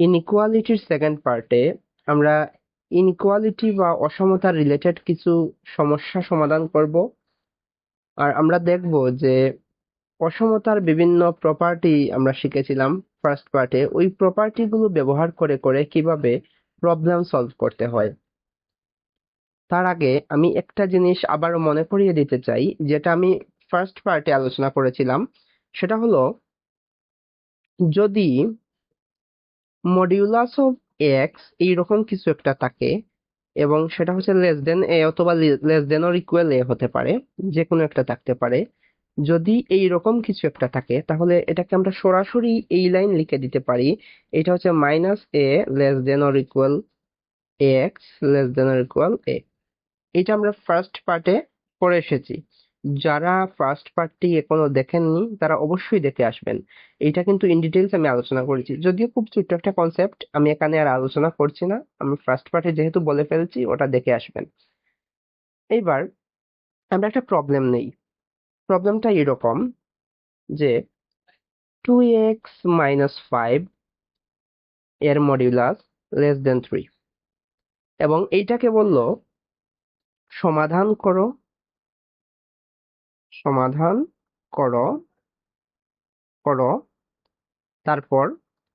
ইনইকুয়ালিটির second পার্টে আমরা inequality বা অসমতা রিলেটেড কিছু সমস্যা সমাধান করব। আর আমরা দেখব যে অসমতার বিভিন্ন প্রপার্টি আমরা শিখেছিলাম ফার্স্ট পার্টে ওই প্রপার্টিগুলো ব্যবহার করে করে কীভাবে প্রবলেম সলভ করতে হয়। তার আগে আমি একটা জিনিস আবারও মনে করিয়ে দিতে চাই, যেটা আমি ফার্স্ট পার্টে আলোচনা করেছিলাম। সেটা হলো, যদি মডিউলাস অফ এক্স এইরকম কিছু একটা থাকে এবং সেটা হচ্ছে লেস দেন এ অথবা less than or equal a হতে পারে যে কোনো একটা থাকতে পারে। যদি এই রকম কিছু একটা থাকে, তাহলে এটাকে আমরা সরাসরি এই লাইন লিখে দিতে পারি। এটা হচ্ছে minus a less than or equal x less than or equal a এটা আমরা ফার্স্ট পার্টে পড়ে এসেছি। যারা ফার্স্ট পার্টটি এখনও দেখেননি, তারা অবশ্যই দেখে আসবেন। এটা কিন্তু ইন ডিটেলস আমি আলোচনা করেছি। যদিও খুব ছোট্ট একটা কনসেপ্ট আমি এখানে আর আলোচনা করছি না। আমি ফার্স্ট পার্টে যেহেতু বলে ফেলছি, ওটা দেখে আসবেন। এইবার আমরা একটা প্রবলেম নেই। প্রবলেমটা এরকম যে টু এক্স মাইনাস ফাইভ এর মডিউলাস লেস দেন থ্রি এবং এইটাকে বলল, সমাধান করো। সমাধান করো করো, তারপর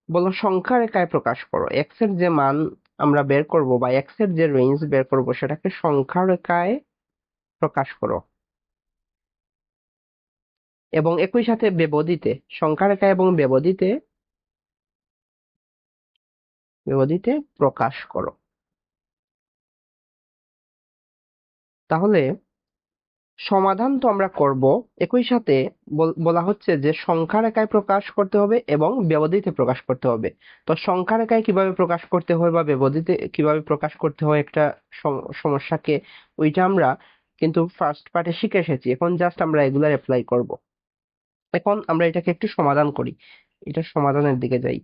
বলো সংখ্যা রেখায় প্রকাশ করো। এক্সের যে মান আমরা বের করব বা এক্সের যে রেঞ্জ বের করব সেটাকে সংখ্যা রেখায় প্রকাশ করো। এবং একই সাথে ব্যবধিতে, সংখ্যা রেখা এবং ব্যবধিতে ব্যবধিতে প্রকাশ করো। তাহলে সমাধান তো আমরা করব। একই সাথে বলা হচ্ছে যে সংখ্যা রেখায় প্রকাশ করতে হবে এবং ব্যবধিতে প্রকাশ করতে হবে। তো সংখ্যা রেখায় কীভাবে প্রকাশ করতে হয় বা ব্যবধিতে কীভাবে প্রকাশ করতে হয় একটা সমস্যাকে, ওইটা আমরা কিন্তু ফার্স্ট পার্টে শিখে এসেছি। এখন জাস্ট আমরা এগুলার অ্যাপ্লাই করব। এখন আমরা এটাকে একটু সমাধান করি। এটা সমাধানের দিকে যাই।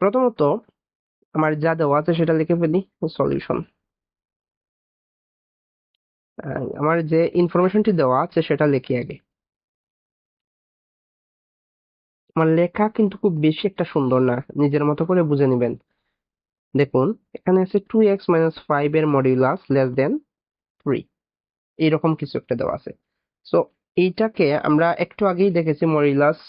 প্রথমত আমার যা দেওয়া আছে সেটা লিখে ফেলি। সলিউশন। আমার যে ইনফরমেশনটি দেওয়া আছে সেটা লিখি আগে। আমার লেখা কিন্তু খুব বেশি একটা সুন্দর না, নিজের মতো করে বুঝে নেবেন। দেখুন, এখানে আছে টু এক্স মাইনাস ফাইভ এর মডিউলাস লেস দেন থ্রি এইরকম কিছু একটা দেওয়া আছে। সো এইটাকে আমরা একটু আগেই দেখেছি modulus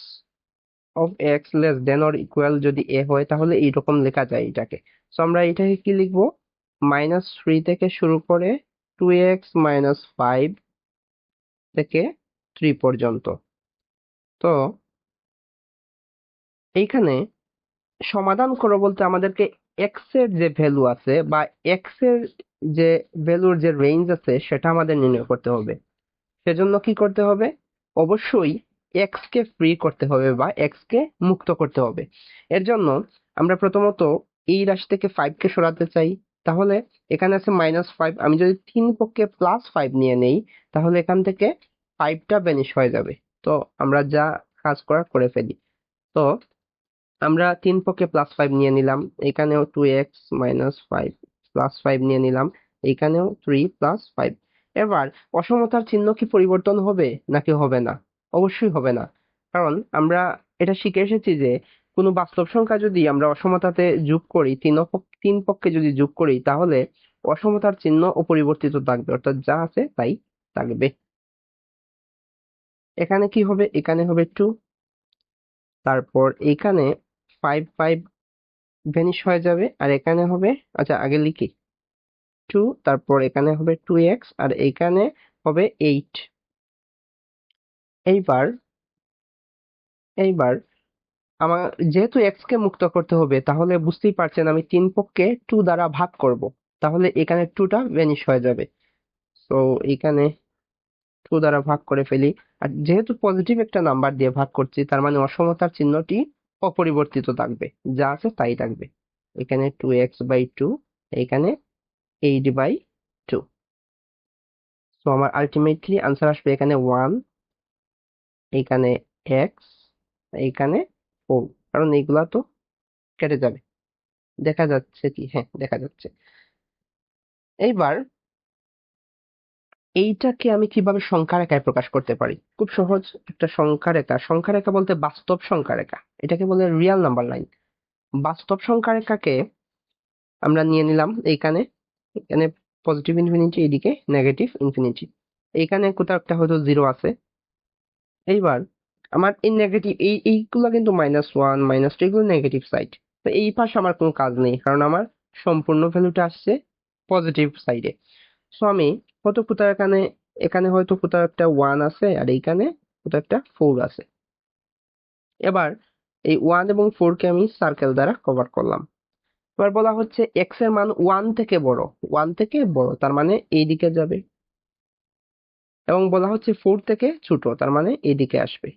of x less than or equal যদি এ হয়, তাহলে এইরকম লেখা যায় এটাকে সো আমরা এটাকে কি লিখব? মাইনাস থ্রি থেকে শুরু করে টু এক্স মাইনাস ফাইভ থেকে থ্রি পর্যন্ত। তো এইখানে সমাধান করো বলতে আমাদেরকে এক্সের যে ভ্যালু আছে বা এক্সের যে ভ্যালুর যে রেঞ্জ আছে সেটা আমাদের নির্ণয় করতে হবে। সেজন্য কি করতে হবে? অবশ্যই এক্স কে ফ্রি করতে হবে বা এক্স কে মুক্ত করতে হবে। এর জন্য আমরা প্রথমত এই রাশি থেকে ফাইভ কে সরাতে চাই। তাহলে এখানে আছে মাইনাস ফাইভ আমি যদি তিন পক্ষে প্লাস ফাইভ নিয়ে নেই, তাহলে এখান থেকে ফাইভটা বেনিশ হয়ে যাবে। তো আমরা যা কাজ করার করে ফেলি। তো আমরা তিন পক্ষে প্লাস ফাইভ নিয়ে নিলাম। এখানেও two x minus five plus five নিয়ে নিলাম। এখানেও থ্রি প্লাস ফাইভ এবার অসমতার চিহ্ন কি পরিবর্তন হবে, নাকি হবে না? অবশ্যই হবে না। কারণ আমরা এটা শিখে এসেছি যে কোনো বাস্তব সংখ্যা যদি আমরা অসমতাতে যোগ করি, তিন তিন পক্ষে যদি যোগ করি, তাহলে অসমতার চিহ্ন অপরিবর্তিত থাকবে, অর্থাৎ যা আছে তাই থাকবে। এখানে কি হবে? এখানে হবে টু তারপর এখানে ফাইভ ফাইভ ভ্যানিশ হয়ে যাবে, আর এখানে হবে আচ্ছা আগে লিখি। টু তারপর এখানে হবে টু এক্স আর এখানে হবে এইট এইবার এইবার আমার, যেহেতু এক্স কে মুক্ত করতে হবে, তাহলে বুঝতেই পারছেন আমি তিন পক্ষে টু দ্বারা ভাগ করব। তাহলে এখানে টুটা ভ্যানিশ হয়ে যাবে। তো এখানে টু দ্বারা ভাগ করে ফেলি। আর যেহেতু পজিটিভ একটা নাম্বার দিয়ে ভাগ করছি, তার মানে অসমতার চিহ্নটি অপরিবর্তিত থাকবে। যা আছে তাই থাকবে। এখানে টু এক্স বাই টু এখানে এইট বাই টু তো আমার আলটিমেটলি আনসার আসবে এখানে ওয়ান এখানে এক্স এইখানে ও কারণ এইগুলা তো কেটে যাবে। দেখা যাচ্ছে কি? হ্যাঁ দেখা যাচ্ছে। এইবার এইটাকে আমি কীভাবে সংখ্যা রেখায় প্রকাশ করতে পারি? খুব সহজ একটা সংখ্যা রেখা। সংখ্যা রেখা বলতে বাস্তব সংখ্যা রেখা। এটাকে বলে রিয়াল নাম্বার লাইন বাস্তব সংখ্যা রেখাকে আমরা নিয়ে নিলাম এইখানে। এখানে পজিটিভ ইনফিনিটি এইদিকে নেগেটিভ ইনফিনিটি এইখানে কোথাও একটা হয়তো জিরো আছে। এইবার আমার এই নেগেটিভ এই, এইগুলো কিন্তু মাইনাস ওয়ান মাইনাস টু এগুলো নেগেটিভ সাইড তো এই পাশে আমার কোনো কাজ নেই, কারণ আমার সম্পূর্ণ ভ্যালুটা আসছে পজিটিভ সাইডে সো আমি কত কোথাও এখানে এখানে হয়তো কোথাও একটা ওয়ান আছে আর এইখানে কোথাও একটা ফোর আছে। এবার এই ওয়ান এবং ফোরকে আমি সার্কেল দ্বারা কভার করলাম। এবার বলা হচ্ছে এক্সের মান ওয়ান থেকে বড় ওয়ান থেকে বড়, তার মানে এই দিকে যাবে। এবং বলা হচ্ছে ফোর থেকে ছোট, তার মানে এইদিকে আসবে।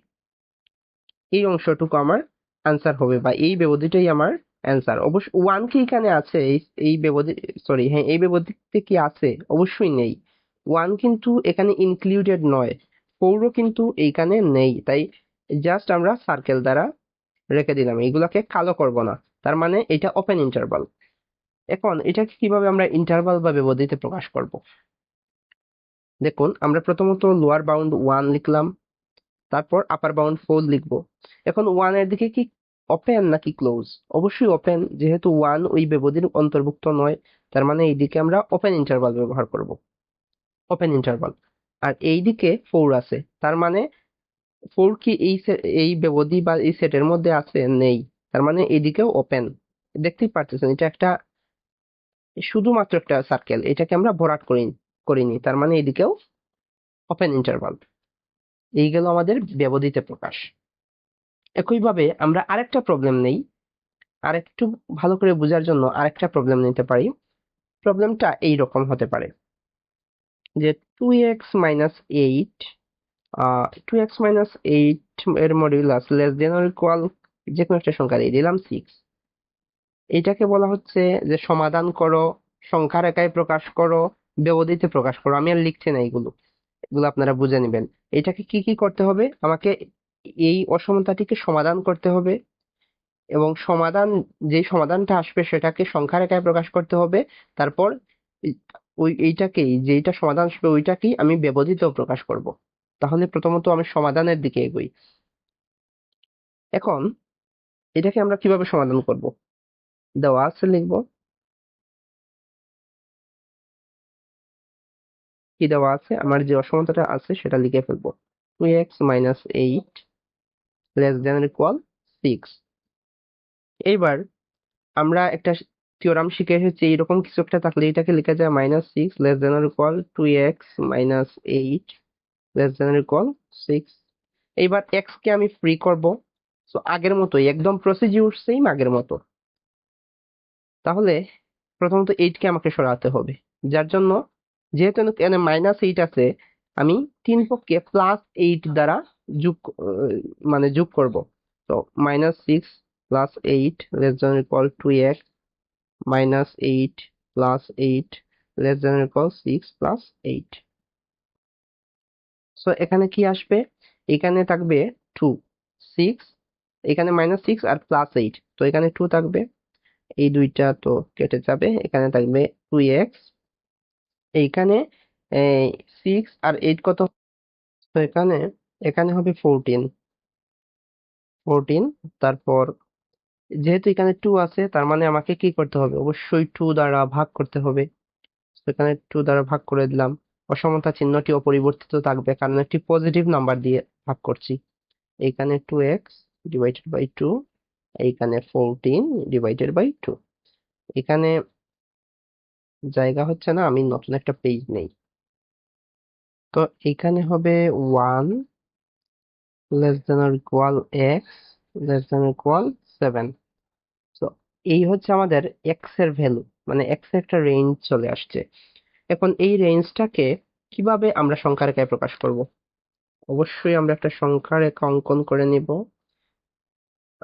এই অংশটুকু আমার অ্যান্সার হবে বা এই ব্যবধিটাই আমার অ্যান্সার অবশ্য ওয়ান কি এখানে আছে? এই এই ব্যবধি সরি হ্যাঁ এই ব্যবধিতে কি আছে? অবশ্যই নেই। ওয়ান কিন্তু এখানে ইনক্লুডেড নয়। ফোরও কিন্তু এইখানে নেই। তাই জাস্ট আমরা সার্কেল দ্বারা রেখে দিলাম। এইগুলাকে কালো করব না। তার মানে এটা ওপেন ইন্টারভাল এখন এটাকে কীভাবে আমরা ইন্টারভাল বা ব্যবধিতে প্রকাশ করব? দেখুন, আমরা প্রথমত লোয়ার বাউন্ড ওয়ান লিখলাম। তারপর আপার বাউন্ড ফোর লিখব। এখন ওয়ানের দিকে কি ওপেন নাকি ক্লোজ অবশ্যই ওপেন যেহেতু ওয়ান ওই ব্যবধির অন্তর্ভুক্ত নয়, তার মানে এই দিকে আমরা ওপেন ইন্টারভাল ব্যবহার করব। ওপেন ইন্টারভাল আর এই দিকে ফোর আছে, তার মানে ফোর কি এই এই ব্যবধি বা এই সেটের মধ্যে আছে? নেই। তার মানে এইদিকেও ওপেন দেখতেই পারতেছেন, এটা একটা শুধুমাত্র একটা সার্কেল এটাকে আমরা ভরাট করি, করিনি, তার মানে এদিকেও ওপেন ইন্টারভাল এই গেল আমাদের ব্যবধিতে প্রকাশ। একইভাবে আমরা আরেকটা প্রবলেম নেই। আরেকটু ভালো করে বোঝার জন্য আরেকটা প্রবলেম নিতে পারি। প্রবলেমটা এই রকম হতে পারে যে two x minus eight two x minus eight এর modulus less than or equal যে কোনো একটা সংখ্যা দিয়ে দিলাম সিক্স এটাকে বলা হচ্ছে যে সমাধান করো সংখ্যা রেখায় প্রকাশ করো, ব্যবধিতে প্রকাশ করো। আমি আর লিখছি না এগুলো। এগুলো আপনারা বুঝে নেবেন। এটাকে কি কি করতে হবে? আমাকে এই অসমতাটিকে সমাধান করতে হবে এবং সমাধান, যে সমাধানটা আসবে সেটাকে সংখ্যা রেখায় প্রকাশ করতে হবে। তারপর ওই এইটাকেই যেটা সমাধান আসবে ওইটাকেই আমি ব্যবধিতেও প্রকাশ করব। তাহলে প্রথমত আমি সমাধানের দিকে এগোই। এখন এটাকে আমরা কীভাবে সমাধান করব? দেওয়া আছে লিখব। কি দেওয়া আছে? আমার যে অসমতাটা আছে সেটা লিখে ফেলব। Two x minus eight less than equal six এইবার আমরা একটা থিওরাম শিখে এসেছি, এইরকম কিছু একটা থাকলে এটাকে লেখা যায় minus six less than equal two x minus eight less than equal six এইবার এক্স কে আমি ফ্রি করব। সো আগের মতোই, একদম প্রসিডিউর সেম আগের মতো। তাহলে প্রথমত এইট কে আমাকে সরাতে হবে, যার জন্য যেহেতু এখানে মাইনাস এইট আছে, আমি তিন পক্ষে প্লাস এইট দ্বারা যোগ মানে যোগ করব। তো minus six plus eight less than equal two x minus eight plus eight less than equal six plus eight so এখানে কি আসবে? এখানে থাকবে টু সিক্স এখানে মাইনাস সিক্স আর প্লাস এইট তো এখানে টু থাকবে। এই দুইটা তো কেটে যাবে। এখানে থাকবে টু এক্স এইখানে সিক্স আর এইট কত? তো এখানে এখানে হবে ফোরটিন ফোরটিন তারপর যেহেতু এখানে টু আছে, তার মানে আমাকে কি করতে হবে? অবশ্যই টু দ্বারা ভাগ করতে হবে। এখানে টু দ্বারা ভাগ করে দিলাম। অসমতা চিহ্নটি অপরিবর্তিত থাকবে কারণ একটি পজিটিভ নাম্বার দিয়ে ভাগ করছি। এখানে two x divided by two এইখানে ফোরটিন ডিভাইডেড বাই টু এখানে জায়গা হচ্ছে না, আমি নতুন একটা পেজ নেই। তো এখানে হবে one less than or equal x less than equal seven তো এই হচ্ছে আমাদের এক্সের ভ্যালু মানে এক্সের একটা রেঞ্জ চলে আসছে। এখন এই রেঞ্জটাকে কীভাবে আমরা সংখ্যা রেখায় প্রকাশ করব? অবশ্যই আমরা একটা সংখ্যা রেখা অঙ্কন করে নিব।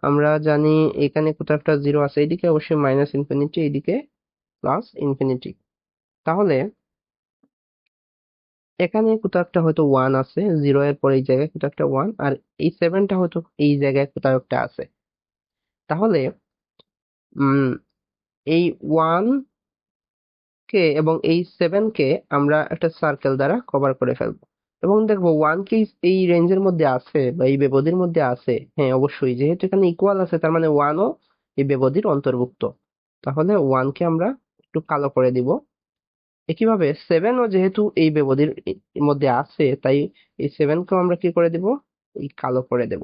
আমরা জানি এখানে কোথাও একটা জিরো আছে, এইদিকে অবশ্যই মাইনাস ইনফিনিটি এইদিকে প্লাস ইনফিনিটি তাহলে এখানে কোথাও একটা হয়তো ওয়ান আছে জিরো এর পর এই জায়গায় কোথাও একটা ওয়ান আর এই সেভেনটা হয়তো এই জায়গায় কোথাও একটা আছে। তাহলে এই ওয়ান কে এবং এই সেভেন কে আমরা একটা সার্কেল দ্বারা কভার করে ফেলব। এবং দেখব ওয়ান কি এই রেঞ্জের মধ্যে আছে বা এই ব্যবধির মধ্যে আছে? হ্যাঁ অবশ্যই। যেহেতু এখানে ইকুয়াল আছে, তার মানে ওয়ানও এই ব্যবধির অন্তর্ভুক্ত। তাহলে ওয়ানকে আমরা একটু কালো করে দিব। একইভাবে সেভেনও যেহেতু এই ব্যবধির মধ্যে আছে, তাই এই সেভেনকেও আমরা কি করে দিব? এই কালো করে দেব।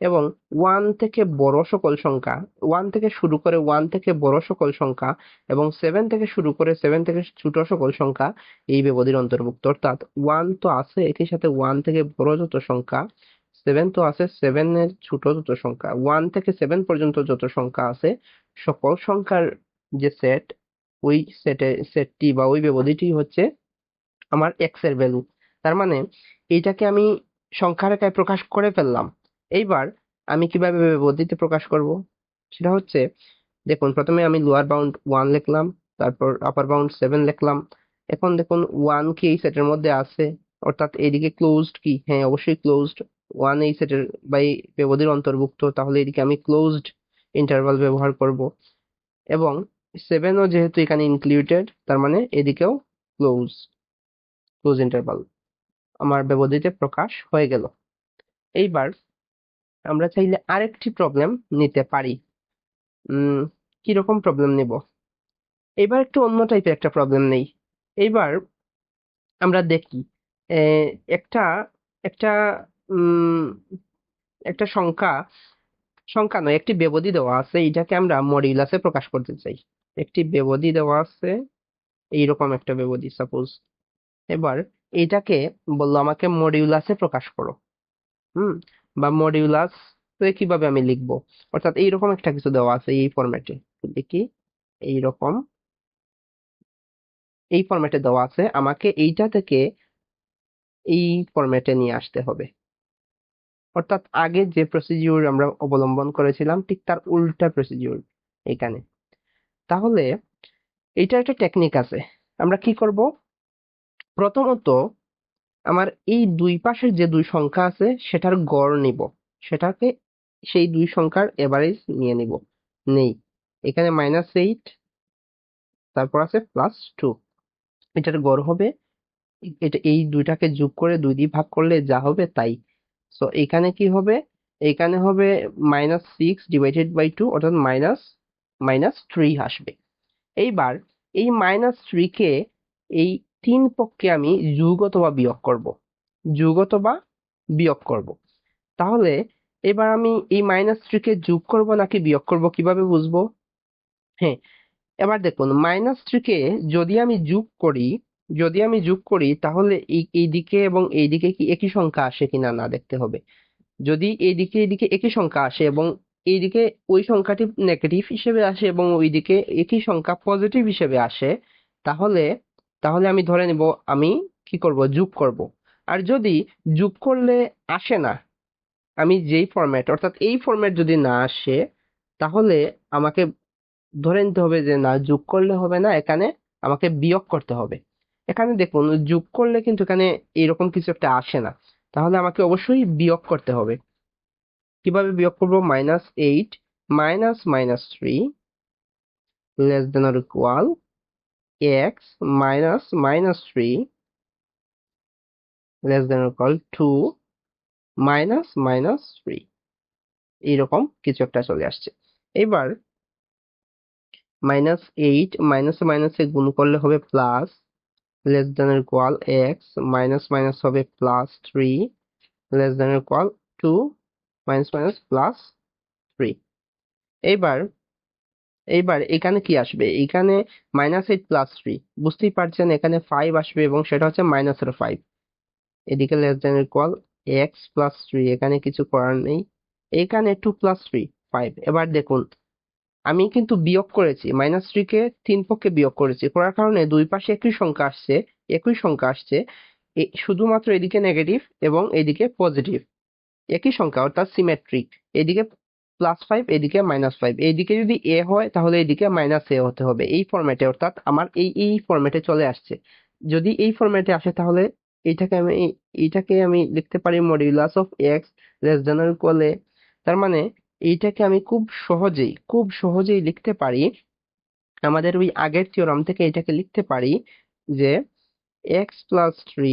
এবং ওয়ান থেকে বড় সকল সংখ্যা ওয়ান থেকে শুরু করে ওয়ান থেকে বড় সকল সংখ্যা এবং সেভেন থেকে শুরু করে সেভেন থেকে ছোট সকল সংখ্যা এই ব্যবধির অন্তর্ভুক্ত। অর্থাৎ ওয়ান তো আছে, একই সাথে ওয়ান থেকে বড় যত সংখ্যা সেভেন তো আছে সেভেনের ছোট যত সংখ্যা ওয়ান থেকে সেভেন পর্যন্ত যত সংখ্যা আছে, সকল সংখ্যার যে সেট ওই সেটে সেটটি বা ওই ব্যবধিটি হচ্ছে আমার এক্সের ভ্যালু তার মানে এইটাকে আমি সংখ্যা রেখায় প্রকাশ করে ফেললাম। এইবার আমি কীভাবে ব্যবধিতে প্রকাশ করব? সেটা হচ্ছে, দেখুন, প্রথমে আমি লোয়ার বাউন্ড ওয়ান লিখলাম, তারপর আপার বাউন্ড সেভেন লিখলাম। এখন দেখুন ওয়ান কি এই সেটের মধ্যে আছে? অর্থাৎ এইদিকে ক্লোজড কি? হ্যাঁ অবশ্যই ক্লোজড ওয়ান এই সেটের বা এই ব্যবধির অন্তর্ভুক্ত, তাহলে এদিকে আমি ক্লোজড ইন্টারভাল ব্যবহার করব। এবং সেভেনও যেহেতু এখানে ইনক্লুডেড তার মানে এদিকেও ক্লোজ ক্লোজ ইন্টারভাল আমার ব্যবধিতে প্রকাশ হয়ে গেল। এইবার আমরা চাইলে আরেকটি প্রবলেম নিতে পারি। কীরকম প্রবলেম নিব? এবার একটু অন্য টাইপের একটা প্রবলেম নেই। এইবার আমরা দেখি একটা একটা একটা সংখ্যা সংখ্যা নয়, একটি ব্যবধি দেওয়া আছে, এটাকে আমরা মডিউলাসে প্রকাশ করতে চাই। একটি ব্যবধি দেওয়া আছে, এইরকম একটা ব্যবধি সাপোজ এবার এটাকে বলল, আমাকে মডিউলাসে প্রকাশ করো। হুম? বা মডিউলাস কীভাবে আমি লিখব? অর্থাৎ এইরকম একটা কিছু দেওয়া আছে এই ফরম্যাটে দেখি, এইরকম। এই ফরম্যাটে দেওয়া আছে, আমাকে এইটা থেকে এই ফরম্যাটে নিয়ে আসতে হবে। অর্থাৎ আগে যে প্রসিডিউর আমরা অবলম্বন করেছিলাম, ঠিক তার উল্টা প্রসিডিউর এখানে। তাহলে এটা একটা টেকনিক আছে। আমরা কি করব? প্রথমত আমার এই দুই পাশের যে দুই সংখ্যা আছে, সেটার গড় নিব। সেটাকে সেই দুই সংখ্যার এভারেজ নিয়ে নিব। নেই। এখানে মাইনাস এইট তারপর আছে প্লাস টু এটার গড় হবে। এটা এই দুইটাকে যোগ করে দুই দিয়ে ভাগ করলে যা হবে তাই। সো এখানে কি হবে? এখানে হবে minus six divided by two অর্থাৎ মাইনাস মাইনাস থ্রি আসবে। এইবার এই মাইনাস থ্রিকে এই তিন পক্ষে আমি যোগ অথবা বিয়োগ করব। যোগ অথবা বিয়োগ করব। তাহলে এবার আমি এই মাইনাস থ্রিকে যোগ করব নাকি বিয়োগ করব কীভাবে বুঝব? হ্যাঁ এবার দেখুন মাইনাস থ্রিকে যদি আমি যোগ করি, যদি আমি যোগ করি, তাহলে এই দিকে এবং এই দিকে কি একই সংখ্যা আসে কিনা না দেখতে হবে। যদি এইদিকে এইদিকে একই সংখ্যা আসে এবং এইদিকে ওই সংখ্যাটি নেগেটিভ হিসেবে আসে এবং ওইদিকে একই সংখ্যা পজিটিভ হিসেবে আসে, তাহলে তাহলে আমি ধরে নেব, আমি কি করব? যোগ করব। আর যদি যোগ করলে আসে না, আমি যেই ফরম্যাট অর্থাৎ এই ফরম্যাট যদি না আসে, তাহলে আমাকে ধরে নিতে হবে যে না, যোগ করলে হবে না, এখানে আমাকে বিয়োগ করতে হবে। এখানে দেখুন, যোগ করলে কিন্তু এখানে এরকম কিছু একটা আসে না, তাহলে আমাকে অবশ্যই বিয়োগ করতে হবে। কীভাবে বিয়োগ করব? Minus eight minus minus three less than or equal x minus minus three less than equal two minus minus three এইরকম কিছু একটা চলে আসছে। এবার মাইনাস এইট মাইনাস মাইনাসে গুণ করলে হবে plus less than equal x minus minus হবে plus three less than equal two minus minus plus three. এইবার এইবার এখানে কি আসবে? এখানে মাইনাস এইট প্লাস থ্রি। বুঝতেই পারছেন, এখানে ফাইভ আসবে এবং সেটা হচ্ছে মাইনাস মাইনাসের ফাইভ এদিকে less than equal x plus three এখানে কিছু করার নেই। এখানে টু প্লাস থ্রি ফাইভ এবার দেখুন, আমি কিন্তু বিয়োগ করেছি, মাইনাস থ্রিকে তিন পক্ষে বিয়োগ করেছি। করার কারণে দুই পাশে একই সংখ্যা আসছে, একই সংখ্যা আসছে। শুধুমাত্র এদিকে নেগেটিভ এবং এদিকে পজিটিভ একই সংখ্যা, অর্থাৎ সিমেট্রিক এদিকে প্লাস ফাইভ এদিকে মাইনাস ফাইভ এইদিকে যদি এ হয়, তাহলে এদিকে মাইনাস এ হতে হবে। এই ফরম্যাটে অর্থাৎ আমার এই এই ফরম্যাটে চলে আসছে। যদি এই ফরম্যাটে আসে, তাহলে এইটাকে আমি এইটাকে আমি লিখতে পারি modulus of x less than a তার মানে এইটাকে আমি খুব সহজেই খুব সহজেই লিখতে পারি। আমাদের ওই আগের থিওরাম থেকে এটাকে লিখতে পারি যে x plus three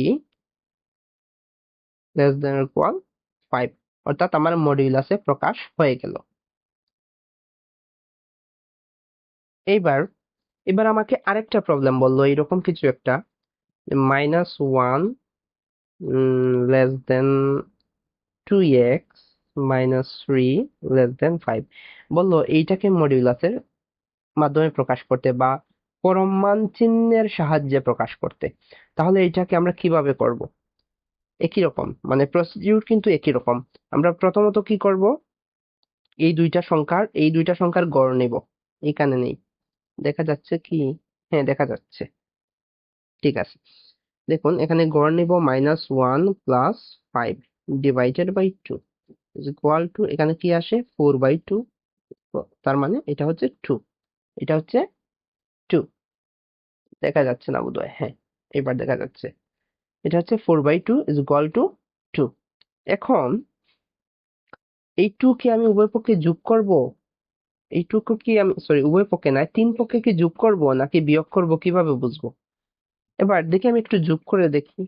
less than equal five অর্থাৎ আমার মডিউলাসে প্রকাশ হয়ে গেল। এইবার, এবার আমাকে আরেকটা প্রবলেম বলল এইরকম কিছু একটা। Minus one less than two x minus three less than five বলল, এইটাকে মডিউলাসের মাধ্যমে প্রকাশ করতে বা পরমান চিহ্নের সাহায্যে প্রকাশ করতে। তাহলে এইটাকে আমরা কীভাবে করব? একই রকম। মানে প্রসিডিউর কিন্তু একই রকম। আমরা প্রথমত কি করব? এই দুইটা সংখ্যার, এই দুইটা সংখ্যার গড় নেব। এখানে নেই। দেখা যাচ্ছে কি? হ্যাঁ দেখা যাচ্ছে। ঠিক আছে। দেখুন, এখানে গড় নিব minus one plus five divided by two equal two এখানে কি আসে? ফোর বাই টু তার মানে এটা হচ্ছে টু এটা হচ্ছে টু দেখা যাচ্ছে না বোধহয়। হ্যাঁ এবার দেখা যাচ্ছে। এটা হচ্ছে four by two is equal to two এখন এই টু কে আমি উভয় পক্ষে যোগ করব? এই টু কি আমি সরি উভয় পক্ষে নয় তিন পক্ষে কি যোগ করব নাকি বিয়োগ করব কীভাবে বুঝব? এবার দেখি আমি একটু যোগ করে দেখি।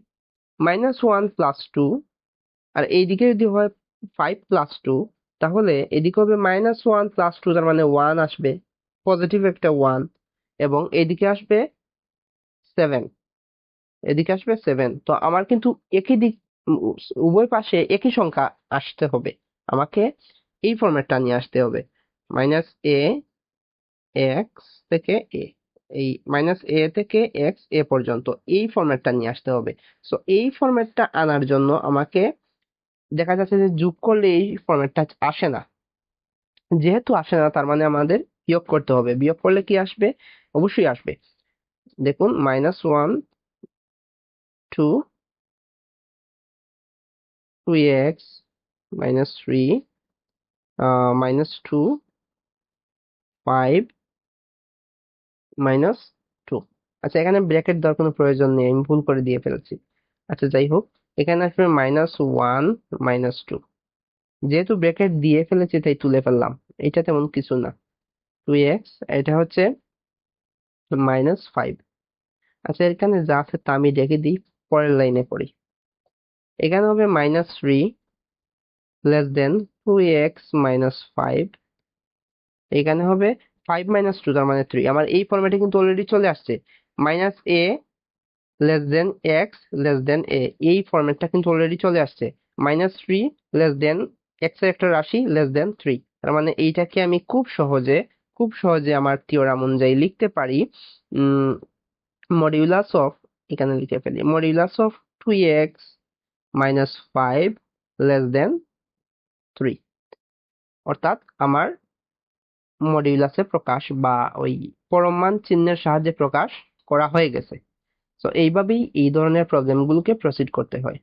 মাইনাস ওয়ান প্লাস টু আর এইদিকে যদি হয় ফাইভ প্লাস টু তাহলে এদিকে হবে মাইনাস ওয়ান প্লাস টু তার মানে ওয়ান আসবে পজিটিভ একটা ওয়ান এবং এদিকে আসবে সেভেন এদিকে আসবে সেভেন তো আমার কিন্তু একই দিক উভয় পাশে একই সংখ্যা আসতে হবে। আমাকে এই ফরম্যাটটা নিয়ে আসতে হবে। মাইনাস এ এক্স থেকে এ এই মাইনাস এ থেকে এক্স এ পর্যন্ত এই ফরম্যাটটা নিয়ে আসতে হবে। সো এই ফরম্যাটটা আনার জন্য আমাকে দেখা যাচ্ছে যে যোগ করলে এই ফরম্যাটটা আসে না। যেহেতু আসে না, তার মানে আমাদের বিয়োগ করতে হবে। বিয়োগ করলে কি আসবে? অবশ্যই আসবে। দেখুন minus one two two x minus three minus two five minus two আচ্ছা এখানে ব্র্যাকেট দেওয়ার কোনো প্রয়োজন নেই, আমি ভুল করে দিয়ে ফেলেছি। আচ্ছা যাই হোক, এখানে আসবে মাইনাস ওয়ান মাইনাস টু যেহেতু ব্র্যাকেট দিয়ে ফেলেছি, তাই তুলে ফেললাম। এটা তেমন কিছু না। টু এক্স এটা হচ্ছে মাইনাস ফাইভ আচ্ছা এখানে যা আছে তা আমি রেখে দিই। পরের লাইনে পড়ি এখানে হবে minus three less than two x minus five এখানে হবে ফাইভ মাইনাস টু তার মানে থ্রি আমার এই ফরম্যাটে কিন্তু অলরেডি চলে আসছে। Minus a less than x less than a এই ফর্মেটটা কিন্তু অলরেডি চলে আসছে। মাইনাস থ্রি লেস দেন এক্সের একটা রাশি লেস দেন থ্রি তার মানে এইটাকে আমি খুব সহজে খুব সহজে আমার থিওরাম অনুযায়ী লিখতে পারি। মডিউলাস অফ এখানে লিখে ফেলি। Modulus of two x minus five less than three অর্থাৎ আমার মডিউলাসে প্রকাশ বা ওই পরমান চিহ্নের সাহায্যে প্রকাশ করা হয়ে গেছে। তো এইভাবেই এই ধরনের প্রবলেমগুলোকে প্রসিড করতে হয়।